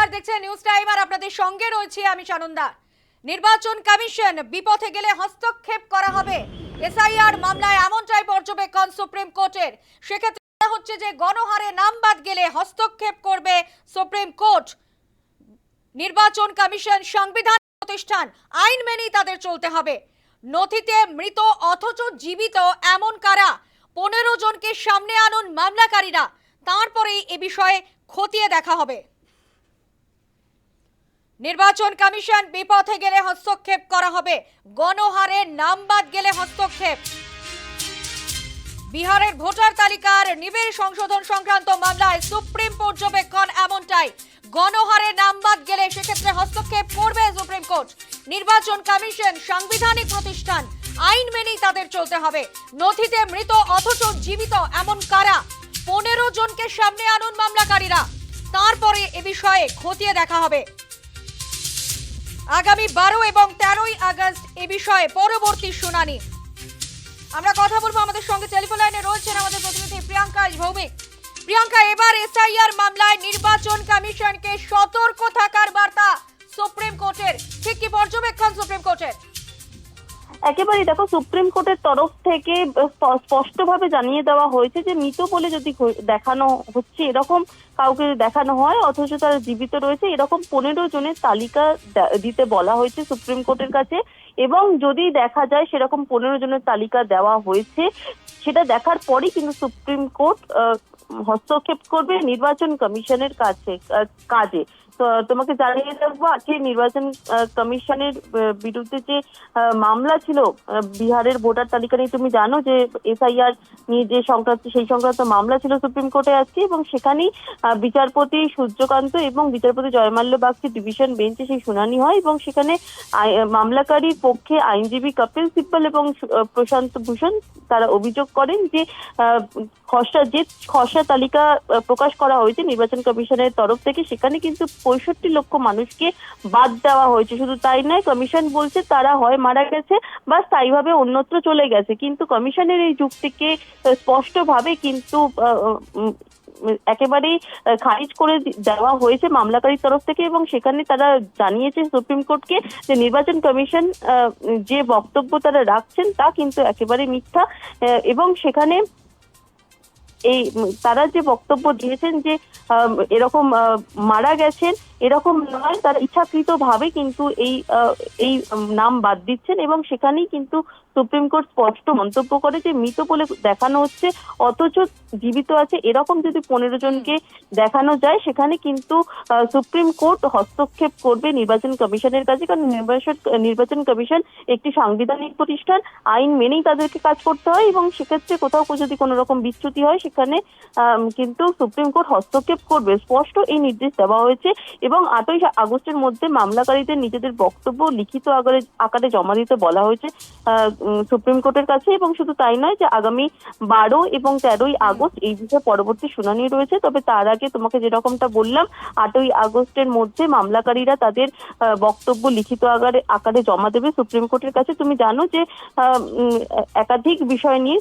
নমস্কার দেখছেন news time আর আপনাদের সঙ্গে রয়েছে আমি সানন্দা। নির্বাচন কমিশন বিপথে গেলে হস্তক্ষেপ করা হবে। এসআইআর মামলায় এমনটাই পর্যবেক্ষণ সুপ্রিম কোর্টের। সেক্ষেত্রে হচ্ছে যে গণহারে নাম বাদ গেলে হস্তক্ষেপ করবে সুপ্রিম কোর্ট। নির্বাচন কমিশন সংবিধান প্রতিষ্ঠান, আইন মেনেই তাদের চলতে হবে। নথিতে মৃত অথচ জীবিত এমন কারা? পনেরো জনকে সামনে আনুন মামলাকারীরা। তারপরেই এ বিষয়ে খতিয়ে দেখা হবে। নির্বাচন কমিশন বিপথে গেলে হস্তক্ষেপ করা হবে। গণহারে নাম বাদ গেলে হস্তক্ষেপ। বিহারের ভোটার তালিকার নিবিড় সংশোধন সংক্রান্ত মামলায় সুপ্রিম পর্যবেক্ষণ এমনটাই। গণহারে নাম বাদ গেলে সেক্ষেত্রে হস্তক্ষেপ করবে সুপ্রিম কোর্ট। নির্বাচন কমিশন সাংবিধানিক প্রতিষ্ঠান, আইন মেনেই তাদের চলতে হবে। নথিতে মৃত অথচ জীবিত এমন কারা? পনেরো জনকে সামনে আনুন মামলাকারীরা। তারপরে এ বিষয়ে খতিয়ে দেখা হবে। আগামী বারো এবং তেরোই আগস্ট এ বিষয়ে পরবর্তী শুনানি। আমরা কথা বলব আমাদের সঙ্গে টেলিফোন লাইনে রয়েছেন আমাদের প্রতিনিধি প্রিয়াঙ্কা ভৌমিক। প্রিয়াঙ্কা, এবার এসআইআর মামলায় নির্বাচন কমিশনকে সতর্ক থাকার বার্তা সুপ্রিম কোর্টের। ঠিক কি পর্যবেক্ষণ সুপ্রিম কোর্টের? একেবারেই দেখো সুপ্রিম কোর্টের তরফ থেকে স্প- স্পষ্টভাবে জানিয়ে দেওয়া হয়েছে যে মৃত বলে যদি দেখানো হচ্ছে এরকম কাউকে দেখানো হয়, অথচ তারা জীবিত রয়েছে, এরকম পনেরো জনের তালিকা দিতে বলা হয়েছে সুপ্রিম কোর্টের কাছে। এবং যদি দেখা যায় সেরকম পনেরো জনের তালিকা দেওয়া হয়েছে, সেটা দেখার পরই কিন্তু সুপ্রিম কোর্ট হস্তক্ষেপ করবে নির্বাচন কমিশনের কাছে কাজে। তোমাকে জানিয়ে দেবো আজকে নির্বাচন কমিশনের বিরুদ্ধে যে মামলা ছিল বিহারের ভোটার তালিকা নিয়ে তুমি জানো যে, এসআইআর নিয়ে যে সংক্রান্ত, সেই সংক্রান্ত মামলা ছিল সুপ্রিম কোর্টে আজকে এবং সেখানেই বিচারপতি সূর্যকান্ত এবং বিচারপতি জয়মাল্য বাগচি ডিভিশন বেঞ্চে সেই শুনানি হয় এবং সেখানে মামলাকারীর পক্ষে আইনজীবী কপিল সিব্বল এবং প্রশান্ত ভূষণ তারা অভিযোগ করেন যে খসড়া যে খসড়া তালিকা প্রকাশ করা হয়েছে নির্বাচন কমিশনের তরফ থেকে, সেখানে কিন্তু পঁয়ষট্টি লক্ষ মানুষকে বাদ দেওয়া হয়েছে। শুধু তাই নয়, কমিশন বলছে তারা হয় মারা গেছে বা স্থায়ীভাবে অন্যত্র চলে গেছে। কিন্তু কমিশনের এই যুক্তিকে স্পষ্টভাবে কিন্তু একেবারেই খারিজ করে দেওয়া হয়েছে মামলাকারীর তরফ থেকে এবং সেখানে তারা জানিয়েছে সুপ্রিম কোর্টকে যে নির্বাচন কমিশন যে বক্তব্য তারা রাখছেন তা কিন্তু একেবারে মিথ্যা। এবং সেখানে এই তারা যে বক্তব্য দিয়েছেন যে এরকম মারা গেছেন, এরকম নয়, তারা ইচ্ছাকৃত ভাবে কিন্তু এই এই নাম বাদ দিচ্ছেন এবং সেখানেই কিন্তু সুপ্রিম কোর্ট স্পষ্ট মন্তব্য করে যে মৃত বলে দেখানো হচ্ছে, অথচ জীবিত আছে এরকম যদি পনেরো জনকে দেখানো যায়, সেখানে কিন্তু সুপ্রিম কোর্ট হস্তক্ষেপ করবে নির্বাচন কমিশনের কাছে। কারণ নির্বাচন নির্বাচন কমিশন একটি সাংবিধানিক প্রতিষ্ঠান, আইন মেনেই তাদেরকে কাজ করতে হয় এবং সেক্ষেত্রে কোথাও যদি কোনো রকম বিচ্যুতি হয়, সেখানে কিন্তু সুপ্রিম কোর্ট হস্তক্ষেপ করবে। স্পষ্ট এই নির্দেশ দেওয়া হয়েছে এবং আটই আগস্টের মধ্যে মামলাকারীদের নিজেদের বক্তব্য লিখিত আকারে আকারে জমা দিতে বলা হয়েছে। সুপ্রিম কোর্টের কাছে এবং শুধু তাই নয় যে আগামী বারো এবং তেরোই আগস্ট এই বিষয়ে পরবর্তী শুনানি রয়েছে। তবে তার আগে তোমাকে যেরকমটা বললাম, আটই আগস্টের মধ্যে মামলাকারীরা তাদের বক্তব্য লিখিত আকারে আকারে জমা দেবে সুপ্রিম কোর্টের কাছে। তুমি জানো যে একাধিক বিষয় নিয়ে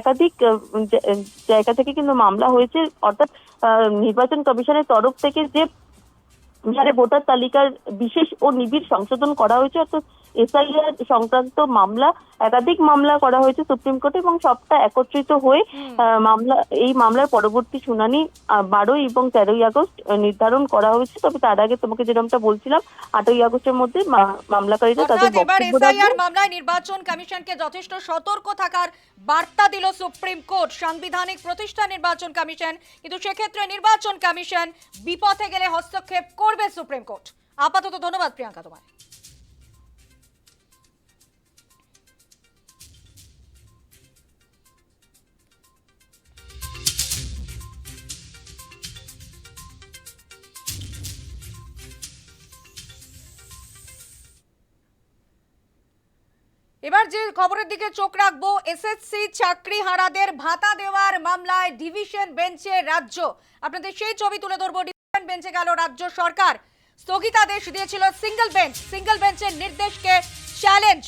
একাধিক জায়গা থেকে কিন্তু মামলা হয়েছে। অর্থাৎ নির্বাচন কমিশনের তরফ থেকে যে বিহারে ভোটার তালিকার বিশেষ ও নিবিড় সংশোধন করা হয়েছে, অর্থাৎ এসআইআর সংক্রান্ত মামলা একাধিক মামলা করা হয়েছে সুপ্রিম কোর্টে এবং সবটা একত্রিত হয়ে মামলা এই মামলার পরবর্তী শুনানি বারোই এবং তেরোই আগস্ট নির্ধারণ করা হয়েছে। তবে তার আগে তোমাকে যেরকমটা বলছিলাম আটই আগস্টের মধ্যে মামলাকারীরা তাদের বক্তব্য এসআইআর মামলায় নির্বাচন কমিশনকে যথেষ্ট সতর্ক থাকার বার্তা দিল সুপ্রিম কোর্ট। সাংবিধানিক প্রতিষ্ঠান নির্বাচন কমিশন কিন্তু সেক্ষেত্রে নির্বাচন কমিশন বিপথে গেলে হস্তক্ষেপ করবে সুপ্রিম কোর্ট। আপাতত ধন্যবাদ প্রিয়াঙ্কা তোমায়। এবার যে খবরের দিকে চোখ রাখব এসএসসি চাকরি হারাদের ভাতা দেওয়ার মামলায় ডিভিশন বেঞ্চে রাজ্য। আপনাদের সেই ছবি তুলে ধরবো। ডিভিশন বেঞ্চে গেল রাজ্য সরকার। স্থগিতাদেশ দিয়েছিল সিঙ্গেল বেঞ্চ। সিঙ্গেল বেঞ্চের নির্দেশকে চ্যালেঞ্জ।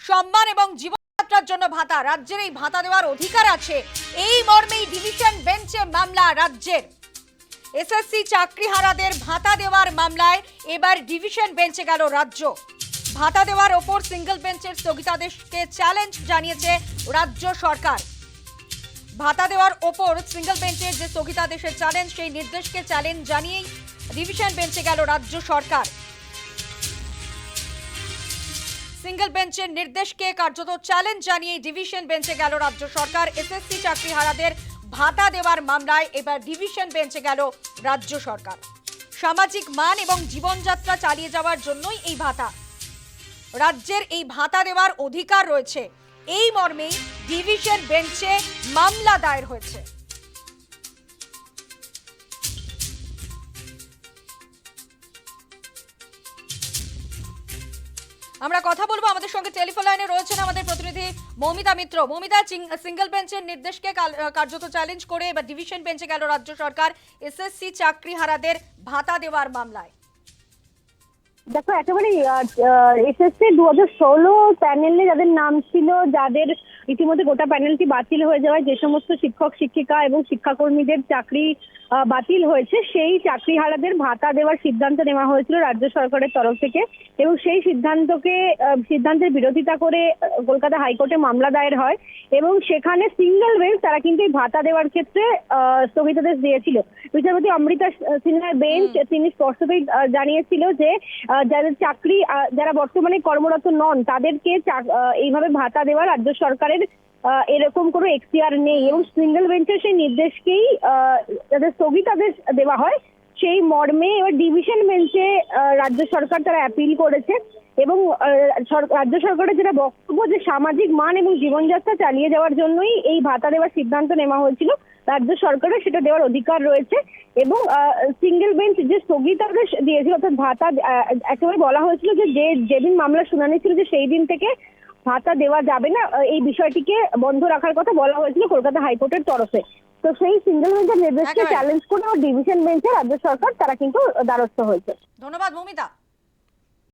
সম্মান এবং জীবনযাত্রার জন্য ভাতা। রাজ্যের এই ভাতা দেওয়ার অধিকার আছে। এই মর্মেই ডিভিশন বেঞ্চে মামলা রাজ্যের। এসএসসি চাকরিহারাদের ভাতা দেওয়ার মামলায় এবার ডিভিশন বেঞ্চে গেল রাজ্য। ভাতা দেওয়ার ওপর সিঙ্গেল বেঞ্চের স্থগিতাদেশকে চ্যালেঞ্জ জানিয়েছে রাজ্য সরকার। ভাতা দেওয়ার ওপর সিঙ্গেল বেঞ্চের যে স্থগিতাদেশের চ্যালেঞ্জ সেই নির্দেশকে চ্যালেঞ্জ জানিয়েই ডিভিশন বেঞ্চে গেল রাজ্য সরকার। সিঙ্গেল বেঞ্চের নির্দেশকে কার্যত চ্যালেঞ্জ জানিয়ে ডিভিশন বেঞ্চে গেল রাজ্য সরকার। এসএসসি চাকরিহারাদের ভাতা দেওয়ার মামলায় এবার ডিভিশন বেঞ্চে গেল রাজ্য সরকার। সামাজিক মান এবং জীবনযাত্রা চালিয়ে যাওয়ার জন্যই এই ভাতা। রাজ্যের এই ভাতা দেওয়ার অধিকার রয়েছে। এই মর্মেই ডিভিশন বেঞ্চে মামলা দায়ের হয়েছে। আমরা কথা বলব আমাদের সঙ্গে টেলিফোন লাইনে রয়েছেন আমাদের প্রতিনিধি মৌমিতা মিত্র। মৌমিতা সিঙ্গেল বেঞ্চের নির্দেশকে কার্যত চ্যালেঞ্জ করে এবার ডিভিশন বেঞ্চে গেল রাজ্য সরকার। এসএসসি চাকরিহারাদের ভাতা দেওয়ার মামলায়। দেখো একেবারে এসএসসি দু হাজার ষোলো প্যানেলে যাদের নাম ছিল যাদের ইতিমধ্যে গোটা প্যানেলটি বাতিল হয়ে যাওয়ায় যে সমস্ত শিক্ষক শিক্ষিকা এবং শিক্ষাকর্মীদের চাকরি বাতিল হয়েছে সেই চাকরিহারাদের ভাতা দেওয়ার সিদ্ধান্ত নেওয়া হয়েছিল রাজ্য সরকারের তরফ থেকে এবং সেই সিদ্ধান্তকে সিদ্ধান্তের বিরোধিতা করে কলকাতা হাইকোর্টে মামলা দায়ের হয় এবং সেখানে সিঙ্গেল বেঞ্চ তারা কিন্তু এই ভাতা দেওয়ার ক্ষেত্রে আহ, স্থগিতাদেশ দিয়েছিল। বিচারপতি অমৃতা সিনহার বেঞ্চ তিনি স্পষ্টতই জানিয়েছিল যে যাদের চাকরি যারা বর্তমানে কর্মরত নন তাদেরকে এইভাবে ভাতা দেওয়া রাজ্য সরকারের এরকম কোনো এখতিয়ার নেই এবং সিঙ্গেল বেঞ্চের সেই নির্দেশকেই যাদের স্থগিতাদেশ দেওয়া হয়, সেই মর্মে এবার ডিভিশন বেঞ্চে রাজ্য সরকার তারা অ্যাপিল করেছে এবং রাজ্য সরকারের যেটা বক্তব্য যে সামাজিক মান এবং জীবনযাত্রা চালিয়ে যাওয়ার জন্যই এই ভাতা দেওয়ার সিদ্ধান্ত নেওয়া হয়েছিল, রাজ্য সরকারের সেটা দেওয়ার অধিকার রয়েছে এবং সিঙ্গেল বেঞ্চ যে স্থগিতাদেশ দিয়েছিল, অর্থাৎ ভাতা একেবারে বলা হয়েছিল যে যেদিন মামলা শুনানি ছিল যে সেই দিন থেকে ভাতা দেওয়া যাবে না। এই বিষয়টিকে বন্ধ রাখার কথা বলা হয়েছিল কলকাতা হাইকোর্টের তরফে। তো সেই সিঙ্গেল বেঞ্চের নির্দেশকে চ্যালেঞ্জ করে ডিভিশন বেঞ্চে রাজ্য সরকার তারা কিন্তু দ্বারস্থ হয়েছে। ধন্যবাদ মৌমিতা